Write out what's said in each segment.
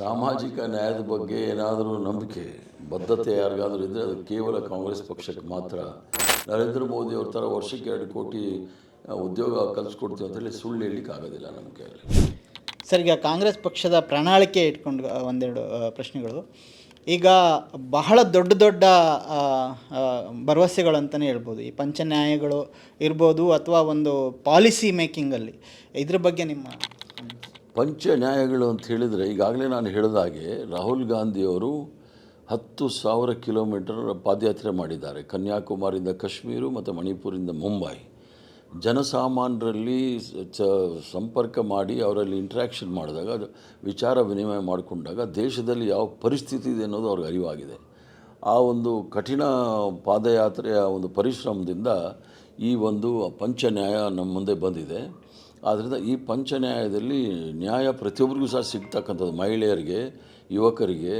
ಸಾಮಾಜಿಕ ನ್ಯಾಯದ ಬಗ್ಗೆ ಏನಾದರೂ ನಂಬಿಕೆ, ಬದ್ಧತೆ ಯಾರಿಗಾದರೂ ಇದ್ದರೆ ಅದು ಕೇವಲ ಕಾಂಗ್ರೆಸ್ ಪಕ್ಷಕ್ಕೆ ಮಾತ್ರ. ನರೇಂದ್ರ ಮೋದಿ ಅವ್ರ ಥರ ವರ್ಷಕ್ಕೆ ಎರಡು ಕೋಟಿ ಉದ್ಯೋಗ ಕಲಿಸ್ಕೊಡ್ತೀವಿ ಅಂತೇಳಿ ಸುಳ್ಳು ಹೇಳಲಿಕ್ಕೆ ಆಗೋದಿಲ್ಲ ನಮ್ಮ ಕೈಯಲ್ಲಿ. ಸರ್, ಈಗ ಕಾಂಗ್ರೆಸ್ ಪಕ್ಷದ ಪ್ರಣಾಳಿಕೆ ಇಟ್ಕೊಂಡು ಒಂದೆರಡು ಪ್ರಶ್ನೆಗಳು. ಈಗ ಬಹಳ ದೊಡ್ಡ ದೊಡ್ಡ ಭರವಸೆಗಳು ಅಂತಲೇ ಹೇಳ್ಬೋದು. ಈ ಪಂಚನ್ಯಾಯಗಳು ಇರ್ಬೋದು ಅಥವಾ ಒಂದು ಪಾಲಿಸಿ ಮೇಕಿಂಗಲ್ಲಿ ಇದ್ರ ಬಗ್ಗೆ ನಿಮ್ಮ ಪಂಚ ನ್ಯಾಯಗಳು ಅಂತ ಹೇಳಿದರೆ ಈಗಾಗಲೇ ನಾನು ಹೇಳಿದ ಹಾಗೆ ರಾಹುಲ್ ಗಾಂಧಿಯವರು ಹತ್ತು ಸಾವಿರ ಕಿಲೋಮೀಟರ್ ಪಾದಯಾತ್ರೆ ಮಾಡಿದ್ದಾರೆ. ಕನ್ಯಾಕುಮಾರಿಯಿಂದ ಕಾಶ್ಮೀರು ಮತ್ತು ಮಣಿಪುರಿಂದ ಮುಂಬೈ. ಜನಸಾಮಾನ್ಯರಲ್ಲಿ ಚ ಸಂಪರ್ಕ ಮಾಡಿ ಅವರಲ್ಲಿ ಇಂಟ್ರ್ಯಾಕ್ಷನ್ ಮಾಡಿದಾಗ, ಅದು ವಿಚಾರ ವಿನಿಮಯ ಮಾಡಿಕೊಂಡಾಗ ದೇಶದಲ್ಲಿ ಯಾವ ಪರಿಸ್ಥಿತಿ ಇದೆ ಅನ್ನೋದು ಅವ್ರಿಗೆ ಅರಿವಾಗಿದೆ. ಆ ಒಂದು ಕಠಿಣ ಪಾದಯಾತ್ರೆಯ ಒಂದು ಪರಿಶ್ರಮದಿಂದ ಈ ಒಂದು ಪಂಚ ನ್ಯಾಯ ನಮ್ಮ ಮುಂದೆ ಬಂದಿದೆ. ಆದ್ದರಿಂದ ಈ ಪಂಚ ನ್ಯಾಯದಲ್ಲಿ ನ್ಯಾಯ ಪ್ರತಿಯೊಬ್ಬರಿಗೂ ಸಹ ಸಿಗ್ತಕ್ಕಂಥದ್ದು. ಮಹಿಳೆಯರಿಗೆ ಯುವಕರಿಗೆ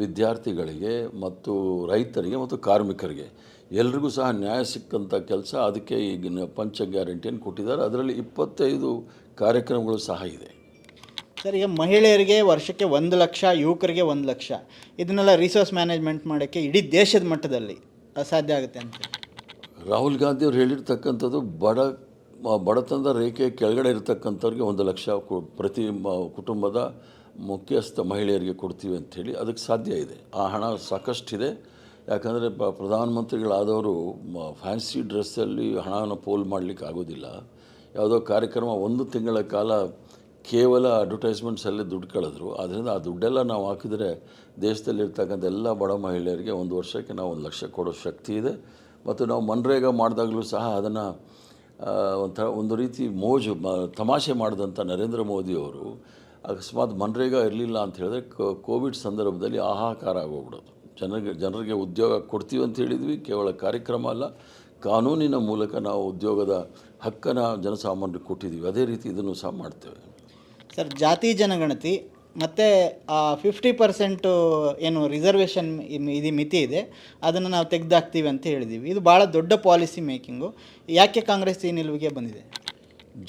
ವಿದ್ಯಾರ್ಥಿಗಳಿಗೆ ಮತ್ತು ರೈತರಿಗೆ ಮತ್ತು ಕಾರ್ಮಿಕರಿಗೆ. ಎಲ್ರಿಗೂ ಸಹ ನ್ಯಾಯ ಸಿಕ್ಕಂಥ ಕೆಲಸ ಅದಕ್ಕೆ ಈಗ ಪಂಚ ಗ್ಯಾರಂಟಿಯನ್ನು ಕೊಟ್ಟಿದ್ದಾರೆ. ಅದರಲ್ಲಿ ಇಪ್ಪತ್ತೈದು ಕಾರ್ಯಕ್ರಮಗಳು ಸಹ ಇದೆ. ಸರ್ ಈಗ ಮಹಿಳೆಯರಿಗೆ ವರ್ಷಕ್ಕೆ ಒಂದು ಲಕ್ಷ ಯುವಕರಿಗೆ ಒಂದು ಲಕ್ಷ. ಇದನ್ನೆಲ್ಲ ರಿಸೋರ್ಸ್ ಮ್ಯಾನೇಜ್ಮೆಂಟ್ ಮಾಡೋಕ್ಕೆ ಇಡೀ ದೇಶದ ಮಟ್ಟದಲ್ಲಿ ಅಸಾಧ್ಯ ಆಗುತ್ತೆ ಅಂತ ರಾಹುಲ್ ಗಾಂಧಿ ಅವ್ರು ಹೇಳಿರ್ತಕ್ಕಂಥದ್ದು ಬಡ ಬಡತನದ ರೇಖೆ ಕೆಳಗಡೆ ಇರತಕ್ಕಂಥವ್ರಿಗೆ ಒಂದು ಲಕ್ಷ ಪ್ರತಿ ಕುಟುಂಬದ ಮುಖ್ಯಸ್ಥ ಮಹಿಳೆಯರಿಗೆ ಕೊಡ್ತೀವಿ ಅಂಥೇಳಿ ಅದಕ್ಕೆ ಸಾಧ್ಯ ಇದೆ. ಆ ಹಣ ಸಾಕಷ್ಟಿದೆ. ಯಾಕಂದರೆ ಪ, ಪ್ರಧಾನಮಂತ್ರಿಗಳಾದವರು ಫ್ಯಾನ್ಸಿ ಡ್ರೆಸ್ಸಲ್ಲಿ ಹಣನ ಪೋಲ್ ಮಾಡಲಿಕ್ಕೆ ಆಗೋದಿಲ್ಲ. ಯಾವುದೋ ಕಾರ್ಯಕ್ರಮ ಒಂದು ತಿಂಗಳ ಕಾಲ ಕೇವಲ ಅಡ್ವರ್ಟೈಸ್ಮೆಂಟ್ಸಲ್ಲೇ ದುಡ್ಡು ಕಳೆದ್ರು. ಆದ್ದರಿಂದ ಆ ದುಡ್ಡೆಲ್ಲ ನಾವು ಹಾಕಿದರೆ ದೇಶದಲ್ಲಿರ್ತಕ್ಕಂಥ ಎಲ್ಲ ಬಡ ಮಹಿಳೆಯರಿಗೆ ಒಂದು ವರ್ಷಕ್ಕೆ ನಾವು ಒಂದು ಲಕ್ಷ ಕೊಡೋ ಶಕ್ತಿ ಇದೆ. ಮತ್ತು ನಾವು ಮನ್ರೇಗಾ ಮಾಡಿದಾಗಲೂ ಸಹ ಅದನ್ನು ಒಂಥರ ಒಂದು ರೀತಿ ಮೋಜು ತಮಾಷೆ ಮಾಡಿದಂಥ ನರೇಂದ್ರ ಮೋದಿಯವರು ಅಕಸ್ಮಾತ್ ಮನ್ರೇಗಾ ಇರಲಿಲ್ಲ ಅಂತ ಹೇಳಿದ್ರೆ ಕೋವಿಡ್ ಸಂದರ್ಭದಲ್ಲಿ ಆಹಾಕಾರ ಆಗೋಗ್ಬಿಡೋದು. ಜನರಿಗೆ ಜನರಿಗೆ ಉದ್ಯೋಗ ಕೊಡ್ತೀವಿ ಅಂತ ಹೇಳಿದ್ವಿ, ಕೇವಲ ಕಾರ್ಯಕ್ರಮ ಅಲ್ಲ, ಕಾನೂನಿನ ಮೂಲಕ ನಾವು ಉದ್ಯೋಗದ ಹಕ್ಕನ್ನು ಜನಸಾಮಾನ್ಯರಿಗೆ ಕೊಟ್ಟಿದ್ದೀವಿ. ಅದೇ ರೀತಿ ಇದನ್ನು ಸಹ ಮಾಡ್ತೇವೆ. ಸರ್, ಜಾತಿ ಜನಗಣತಿ ಮತ್ತು ಫಿಫ್ಟಿ ಪರ್ಸೆಂಟು ಏನು ರಿಸರ್ವೇಷನ್ ಇದು, ಮಿತಿ ಇದೆ. ಅದನ್ನು ನಾವು ತೆಗೆದಾಕ್ತೀವಿ ಅಂತ ಹೇಳಿದ್ದೀವಿ ಇದು ಭಾಳ ದೊಡ್ಡ ಪಾಲಿಸಿ ಮೇಕಿಂಗು ಯಾಕೆ ಕಾಂಗ್ರೆಸ್ ಈ ನಿಲುವಿಗೆ ಬಂದಿದೆ?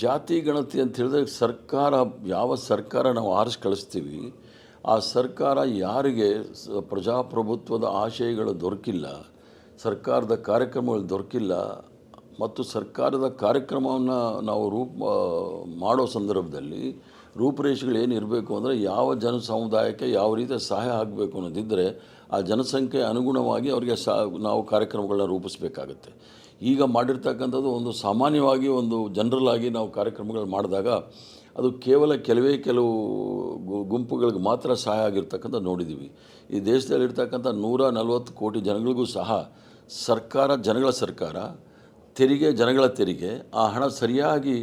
ಜಾತಿ ಗಣತಿ ಅಂತ ಹೇಳಿದ್ರೆ ಸರ್ಕಾರ, ಯಾವ ಸರ್ಕಾರ ನಾವು ಆರಿಸಿ ಕಳಿಸ್ತೀವಿ, ಆ ಸರ್ಕಾರ ಯಾರಿಗೆ ಪ್ರಜಾಪ್ರಭುತ್ವದ ಆಶಯಗಳು ದೊರಕಿಲ್ಲ, ಸರ್ಕಾರದ ಕಾರ್ಯಕ್ರಮಗಳು ದೊರಕಿಲ್ಲ, ಮತ್ತು ಸರ್ಕಾರದ ಕಾರ್ಯಕ್ರಮವನ್ನು ನಾವು ರೂಪ ಮಾಡೋ ಸಂದರ್ಭದಲ್ಲಿ ರೂಪುರೇಷೆಗಳು ಏನಿರಬೇಕು ಅಂದರೆ ಯಾವ ಜನ ಸಮುದಾಯಕ್ಕೆ ಯಾವ ರೀತಿಯ ಸಹಾಯ ಆಗಬೇಕು ಅನ್ನೋದಿದ್ದರೆ ಆ ಜನಸಂಖ್ಯೆ ಅನುಗುಣವಾಗಿ ಅವರಿಗೆ ಸಾ ನಾವು ಕಾರ್ಯಕ್ರಮಗಳನ್ನ ರೂಪಿಸಬೇಕಾಗತ್ತೆ. ಈಗ ಮಾಡಿರ್ತಕ್ಕಂಥದ್ದು ಒಂದು ಸಾಮಾನ್ಯವಾಗಿ ಒಂದು ಜನರಲ್ ಆಗಿ ನಾವು ಕಾರ್ಯಕ್ರಮಗಳು ಮಾಡಿದಾಗ ಅದು ಕೇವಲ ಕೆಲವೇ ಕೆಲವು ಗುಂಪುಗಳಿಗೆ ಮಾತ್ರ ಸಹಾಯ ಆಗಿರ್ತಕ್ಕಂಥ ನೋಡಿದ್ದೀವಿ ಈ ದೇಶದಲ್ಲಿರ್ತಕ್ಕಂಥ ನೂರ ನಲವತ್ತು ಕೋಟಿ ಜನಗಳಿಗೂ ಸಹ ಸರ್ಕಾರ, ಜನಗಳ ಸರ್ಕಾರ, ತೆರಿಗೆ, ಜನಗಳ ತೆರಿಗೆ ಆ ಹಣ ಸರಿಯಾಗಿ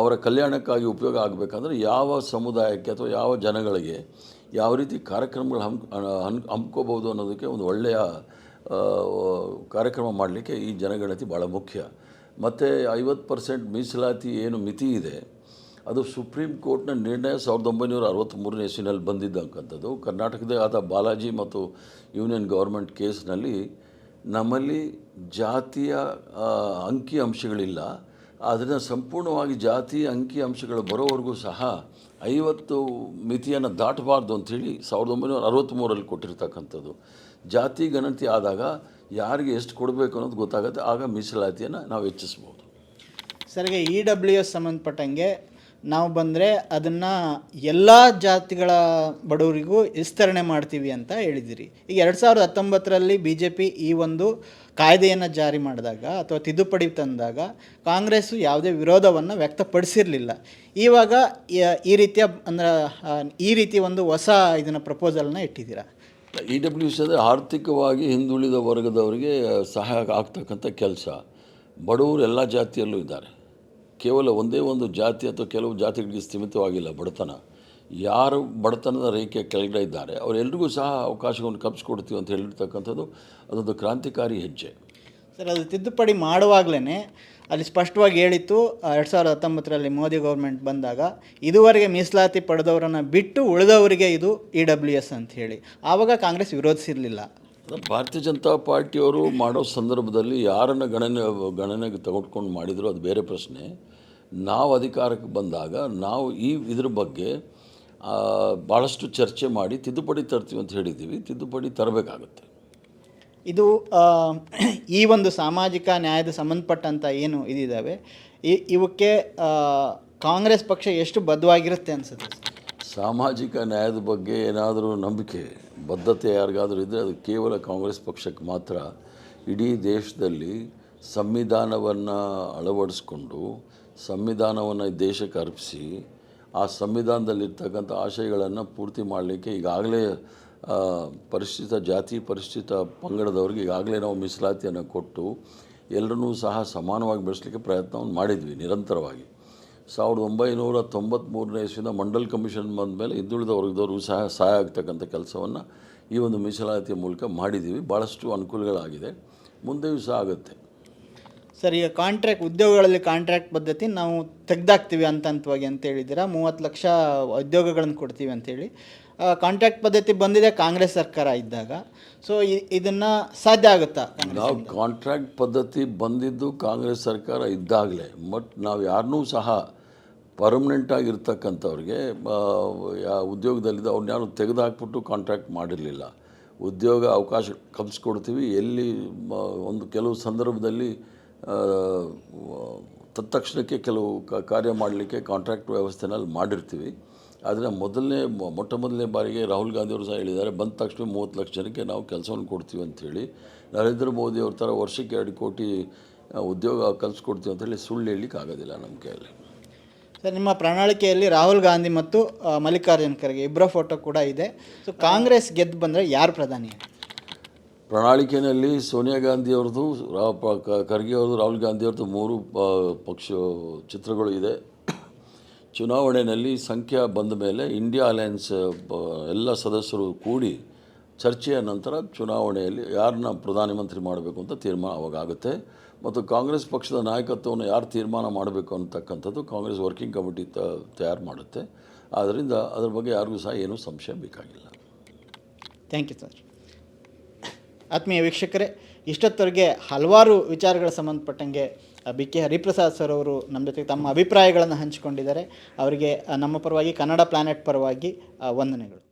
ಅವರ ಕಲ್ಯಾಣಕ್ಕಾಗಿ ಉಪಯೋಗ ಆಗಬೇಕಂದ್ರೆ ಯಾವ ಸಮುದಾಯಕ್ಕೆ ಅಥವಾ ಯಾವ ಜನಗಳಿಗೆ ಯಾವ ರೀತಿ ಕಾರ್ಯಕ್ರಮಗಳು ಹಮ್ ಹನ್ ಹಮ್ಕೋಬೋದು ಅನ್ನೋದಕ್ಕೆ ಒಂದು ಒಳ್ಳೆಯ ಕಾರ್ಯಕ್ರಮ ಮಾಡಲಿಕ್ಕೆ ಈ ಜನಗಣತಿ ಭಾಳ ಮುಖ್ಯ. ಮತ್ತು ಐವತ್ತು ಪರ್ಸೆಂಟ್ ಮೀಸಲಾತಿ ಏನು ಮಿತಿ ಇದೆ, ಅದು ಸುಪ್ರೀಂ ಕೋರ್ಟ್ನ ನಿರ್ಣಯ ಸಾವಿರದ ಒಂಬೈನೂರ ಅರವತ್ತ್ಮೂರನೇ ಇಸ್ವಿನಲ್ಲಿ ಬಂದಿದ್ದಂಥದ್ದು ಕರ್ನಾಟಕದ ಆದ ಬಾಲಾಜಿ ಮತ್ತು ಯೂನಿಯನ್ ಗೌರ್ಮೆಂಟ್ ಕೇಸ್ನಲ್ಲಿ ನಮ್ಮಲ್ಲಿ ಜಾತಿಯ ಅಂಕಿ ಅಂಶಗಳಿಲ್ಲ. ಆದ್ದರಿಂದ ಸಂಪೂರ್ಣವಾಗಿ ಜಾತಿ, ಅಂಕಿ, ಅಂಶಗಳು ಬರೋವರೆಗೂ ಸಹ ಐವತ್ತು ಮಿತಿಯನ್ನು ದಾಟಬಾರ್ದು ಅಂಥೇಳಿ ಸಾವಿರದ ಒಂಬೈನೂರ ಅರವತ್ತ್ಮೂರಲ್ಲಿ ಕೊಟ್ಟಿರ್ತಕ್ಕಂಥದ್ದು. ಜಾತಿ, ಗಣತಿ ಆದಾಗ ಯಾರಿಗೆ ಎಷ್ಟು ಕೊಡಬೇಕು ಅನ್ನೋದು ಗೊತ್ತಾಗುತ್ತೆ. ಆಗ ಮೀಸಲಾತಿಯನ್ನು ನಾವು ಹೆಚ್ಚಿಸ್ಬೋದು. ಸರಿಗೆ ಇ ಡಬ್ಲ್ಯೂ ಎಸ್ ಸಂಬಂಧಪಟ್ಟಂಗೆ ನಾವು ಬಂದರೆ ಅದನ್ನು ಎಲ್ಲ ಜಾತಿಗಳ ಬಡವರಿಗೂ ವಿಸ್ತರಣೆ ಮಾಡ್ತೀವಿ ಅಂತ ಹೇಳಿದಿರಿ. ಈಗ ಎರಡು ಸಾವಿರದ ಹತ್ತೊಂಬತ್ತರಲ್ಲಿ ಬಿ ಜೆ ಪಿ ಈ ಒಂದು ಕಾಯ್ದೆಯನ್ನು ಜಾರಿ ಮಾಡಿದಾಗ ಅಥವಾ ತಿದ್ದುಪಡಿ ತಂದಾಗ ಕಾಂಗ್ರೆಸ್ಸು ಯಾವುದೇ ವಿರೋಧವನ್ನು ವ್ಯಕ್ತಪಡಿಸಿರಲಿಲ್ಲ. ಇವಾಗ ಈ- ರೀತಿಯ ಅಂದರೆ ಈ ರೀತಿ ಒಂದು ಹೊಸ ಇದನ್ನು ಪ್ರಪೋಸಲ್ನ ಇಟ್ಟಿದ್ದೀರಾ? ಇ ಡಬ್ಲ್ಯೂ ಸಿ ಅಂದರೆ ಆರ್ಥಿಕವಾಗಿ ಹಿಂದುಳಿದ ವರ್ಗದವರಿಗೆ ಸಹಾಯ ಆಗ್ತಕ್ಕಂಥ ಕೆಲಸ. ಬಡವರು ಎಲ್ಲ ಜಾತಿಯಲ್ಲೂ ಇದ್ದಾರೆ. ಕೇವಲ ಒಂದೇ ಒಂದು ಜಾತಿ ಅಥವಾ ಕೆಲವು ಜಾತಿಗಳಿಗೆ ಸೀಮಿತವಾಗಿಲ್ಲ ಬಡತನ. ಯಾರು ಬಡತನದ ರೇಖೆ ಕೆಳಗಡೆ ಇದ್ದಾರೆ ಅವರೆಲ್ಲರಿಗೂ ಸಹ ಅವಕಾಶವನ್ನು ಕಲ್ಪಿಸ್ಕೊಡ್ತೀವಿ ಅಂತ ಹೇಳಿರ್ತಕ್ಕಂಥದ್ದು ಅದೊಂದು ಕ್ರಾಂತಿಕಾರಿ ಹೆಜ್ಜೆ. ಸರ್, ಅದು ತಿದ್ದುಪಡಿ ಮಾಡುವಾಗಲೇ ಅಲ್ಲಿ ಸ್ಪಷ್ಟವಾಗಿ ಹೇಳಿತ್ತು ಎರಡು ಸಾವಿರದ ಹತ್ತೊಂಬತ್ತರಲ್ಲಿ ಮೋದಿ ಗೌರ್ಮೆಂಟ್ ಬಂದಾಗ ಇದುವರೆಗೆ ಮೀಸಲಾತಿ ಪಡೆದವರನ್ನು ಬಿಟ್ಟು ಉಳಿದವರಿಗೆ ಇದು ಇ ಡಬ್ಲ್ಯೂ ಎಸ್ ಅಂತ ಹೇಳಿ. ಆವಾಗ ಕಾಂಗ್ರೆಸ್ ವಿರೋಧಿಸಿರಲಿಲ್ಲ. ಭಾರತೀಯ ಜನತಾ ಪಾರ್ಟಿಯವರು ಮಾಡೋ ಸಂದರ್ಭದಲ್ಲಿ ಯಾರನ್ನು ಗಣನೆ, ಗಣನೆಗೆ ತೆಗೆದುಕೊಂಡು ಮಾಡಿದರೂ ಅದು ಬೇರೆ ಪ್ರಶ್ನೆ. ನಾವು ಅಧಿಕಾರಕ್ಕೆ ಬಂದಾಗ ನಾವು ಈ ಇದ್ರ ಬಗ್ಗೆ ಭಾಳಷ್ಟು ಚರ್ಚೆ ಮಾಡಿ ತಿದ್ದುಪಡಿ ತರ್ತೀವಿ ಅಂತ ಹೇಳಿದ್ದೀವಿ. ತಿದ್ದುಪಡಿ ತರಬೇಕಾಗುತ್ತೆ. ಇದು ಈ ಒಂದು ಸಾಮಾಜಿಕ ನ್ಯಾಯದ ಸಂಬಂಧಪಟ್ಟಂಥ ಏನು ಇದಿದ್ದಾವೆ ಇವಕ್ಕೆ ಕಾಂಗ್ರೆಸ್ ಪಕ್ಷ ಎಷ್ಟು ಬದ್ಧವಾಗಿರುತ್ತೆ ಅನ್ಸುತ್ತೆ? ಸಾಮಾಜಿಕ ನ್ಯಾಯದ ಬಗ್ಗೆ ಏನಾದರೂ ನಂಬಿಕೆ, ಬದ್ಧತೆ ಯಾರಿಗಾದರೂ ಇದ್ದರೆ ಅದು ಕೇವಲ ಕಾಂಗ್ರೆಸ್ ಪಕ್ಷಕ್ಕೆ ಮಾತ್ರ. ಇಡೀ ದೇಶದಲ್ಲಿ ಸಂವಿಧಾನವನ್ನು ಅಳವಡಿಸ್ಕೊಂಡು, ಸಂವಿಧಾನವನ್ನು ದೇಶಕ್ಕೆ ಅರ್ಪಿಸಿ, ಆ ಸಂವಿಧಾನದಲ್ಲಿರ್ತಕ್ಕಂಥ ಆಶಯಗಳನ್ನು ಪೂರ್ತಿ ಮಾಡಲಿಕ್ಕೆ ಈಗಾಗಲೇ ಪರಿಶ್ಚಿತ ಜಾತಿ ಪರಿಶ್ಚಿತ ಪಂಗಡದವ್ರಿಗೆ ಈಗಾಗಲೇ ನಾವು ಮೀಸಲಾತಿಯನ್ನು ಕೊಟ್ಟು ಎಲ್ಲರನ್ನೂ ಸಹ ಸಮಾನವಾಗಿ ಬೆಳೆಸಲಿಕ್ಕೆ ಪ್ರಯತ್ನವನ್ನು ಮಾಡಿದ್ವಿ, ನಿರಂತರವಾಗಿ. ಸಾವಿರದ ಒಂಬೈನೂರ ತೊಂಬತ್ತ್ಮೂರನೇ ಇಸ್ವಿನ ಮಂಡಲ್ ಕಮಿಷನ್ ಬಂದ ಮೇಲೆ ಹಿಂದುಳಿದ ವರ್ಗದವರು ಸಹ ಸಹಾಯ ಆಗ್ತಕ್ಕಂಥ ಕೆಲಸವನ್ನು ಈ ಒಂದು ಮೀಸಲಾತಿಯ ಮೂಲಕ ಮಾಡಿದ್ದೀವಿ. ಭಾಳಷ್ಟು ಅನುಕೂಲಗಳಾಗಿದೆ. ಮುಂದೆಯೂ ಸಹ ಆಗುತ್ತೆ. ಸರ್ ಈಗ ಕಾಂಟ್ರಾಕ್ಟ್ ಉದ್ಯೋಗಗಳಲ್ಲಿ ಕಾಂಟ್ರಾಕ್ಟ್ ಪದ್ಧತಿ ನಾವು ತೆಗ್ದಾಕ್ತೀವಿ ಹಂತ ಹಂತವಾಗಿ ಅಂತ ಹೇಳಿದ್ದೀರಾ? ಮೂವತ್ತು ಲಕ್ಷ ಉದ್ಯೋಗಗಳನ್ನು ಕೊಡ್ತೀವಿ ಅಂತೇಳಿ ಕಾಂಟ್ರಾಕ್ಟ್ ಪದ್ಧತಿ ಬಂದಿದೆ ಕಾಂಗ್ರೆಸ್ ಸರ್ಕಾರ ಇದ್ದಾಗ. ಸೊ ಇದನ್ನು ಸಾಧ್ಯ ಆಗುತ್ತಾ ನಾವು ಕಾಂಟ್ರಾಕ್ಟ್ ಪದ್ಧತಿ ಬಂದಿದ್ದು ಕಾಂಗ್ರೆಸ್ ಸರ್ಕಾರ ಇದ್ದಾಗಲೇ. ಬಟ್ ನಾವು ಯಾರನ್ನೂ ಸಹ ಪರ್ಮನೆಂಟ್ ಆಗಿರ್ತಕ್ಕಂಥವ್ರಿಗೆ ಯಾ ಉದ್ಯೋಗದಲ್ಲಿದ್ದ ಅವ್ರನ್ನ ಯಾರು ತೆಗೆದುಹಾಕ್ಬಿಟ್ಟು ಕಾಂಟ್ರಾಕ್ಟ್ ಮಾಡಿರಲಿಲ್ಲ. ಉದ್ಯೋಗ ಅವಕಾಶ ಕಲ್ಪಿಸ್ಕೊಡ್ತೀವಿ ಎಲ್ಲಿ ಒಂದು ಕೆಲವು ಸಂದರ್ಭದಲ್ಲಿ ತತ್ಕ್ಷಣಕ್ಕೆ ಕೆಲವು ಕಾರ್ಯ ಮಾಡಲಿಕ್ಕೆ ಕಾಂಟ್ರಾಕ್ಟ್ ವ್ಯವಸ್ಥೆನಲ್ಲಿ ಮಾಡಿರ್ತೀವಿ. ಆದರೆ ಮೊದಲನೇ, ಮೊಟ್ಟ ಮೊದಲನೇ ಬಾರಿಗೆ ರಾಹುಲ್ ಗಾಂಧಿಯವರು ಸಹ ಹೇಳಿದ್ದಾರೆ, ಬಂದ ತಕ್ಷಣ ಮೂವತ್ತು ಲಕ್ಷ ಜನಕ್ಕೆ ನಾವು ಕೆಲಸವನ್ನು ಕೊಡ್ತೀವಿ ಅಂಥೇಳಿ. ನರೇಂದ್ರ ಮೋದಿ ಅವ್ರ ಥರ ವರ್ಷಕ್ಕೆ ಎರಡು ಕೋಟಿ ಉದ್ಯೋಗ ಕಲಿಸ್ಕೊಡ್ತೀವಿ ಅಂತೇಳಿ ಸುಳ್ಳು ಹೇಳಲಿಕ್ಕೆ ಆಗೋದಿಲ್ಲ ನಮ್ಮ ಕೈಯಲ್ಲಿ. ಸರ್, ನಿಮ್ಮ ಪ್ರಣಾಳಿಕೆಯಲ್ಲಿ ರಾಹುಲ್ ಗಾಂಧಿ ಮತ್ತು ಮಲ್ಲಿಕಾರ್ಜುನ್ ಖರ್ಗೆ ಇಬ್ಬರ ಫೋಟೋ ಕೂಡ ಇದೆ. ಸೊ ಕಾಂಗ್ರೆಸ್ ಗೆದ್ದು ಬಂದರೆ ಯಾರು ಪ್ರಧಾನಿ? ಪ್ರಣಾಳಿಕೆಯಲ್ಲಿ ಸೋನಿಯಾ ಗಾಂಧಿ ಅವ್ರದ್ದು ಖರ್ಗೆ ಅವ್ರದ್ದು, ರಾಹುಲ್ ಗಾಂಧಿ ಅವ್ರದ್ದು ಮೂರು ಪಕ್ಷ, ಚಿತ್ರಗಳು ಇದೆ. ಚುನಾವಣೆಯಲ್ಲಿ ಸಂಖ್ಯೆ ಬಂದ ಮೇಲೆ ಇಂಡಿಯಾ ಅಲಯನ್ಸ್ ಎಲ್ಲ ಸದಸ್ಯರು ಕೂಡಿ ಚರ್ಚೆಯ ನಂತರ ಚುನಾವಣೆಯಲ್ಲಿ ಯಾರನ್ನ ಪ್ರಧಾನಮಂತ್ರಿ ಮಾಡಬೇಕು ಅಂತ ತೀರ್ಮಾನ ಅವಾಗುತ್ತೆ ಮತ್ತು ಕಾಂಗ್ರೆಸ್ ಪಕ್ಷದ ನಾಯಕತ್ವವನ್ನು ಯಾರು ತೀರ್ಮಾನ ಮಾಡಬೇಕು ಅಂತಕ್ಕಂಥದ್ದು ಕಾಂಗ್ರೆಸ್ ವರ್ಕಿಂಗ್ ಕಮಿಟಿ ತ, ತಯಾರು ಮಾಡುತ್ತೆ. ಆದ್ದರಿಂದ ಅದರ ಬಗ್ಗೆ ಯಾರಿಗೂ ಸಹ ಏನೂ ಸಂಶಯ ಬೇಕಾಗಿಲ್ಲ. Thank you sir. ಆತ್ಮೀಯ ವೀಕ್ಷಕರೇ, ಇಷ್ಟೊತ್ತವರೆಗೆ ಹಲವಾರು ವಿಚಾರಗಳ ಸಂಬಂಧಪಟ್ಟಂಗೆ ಬಿ ಕೆ ಹರಿಪ್ರಸಾದ್ ಸರ್ ಅವರು ನಮ್ಮ ಜೊತೆಗೆ ತಮ್ಮ ಅಭಿಪ್ರಾಯಗಳನ್ನು ಹಂಚಿಕೊಂಡಿದ್ದಾರೆ. ಅವರಿಗೆ ನಮ್ಮ ಪರವಾಗಿ ಕನ್ನಡ ಪ್ಲಾನೆಟ್ ಪರವಾಗಿ ವಂದನೆಗಳು.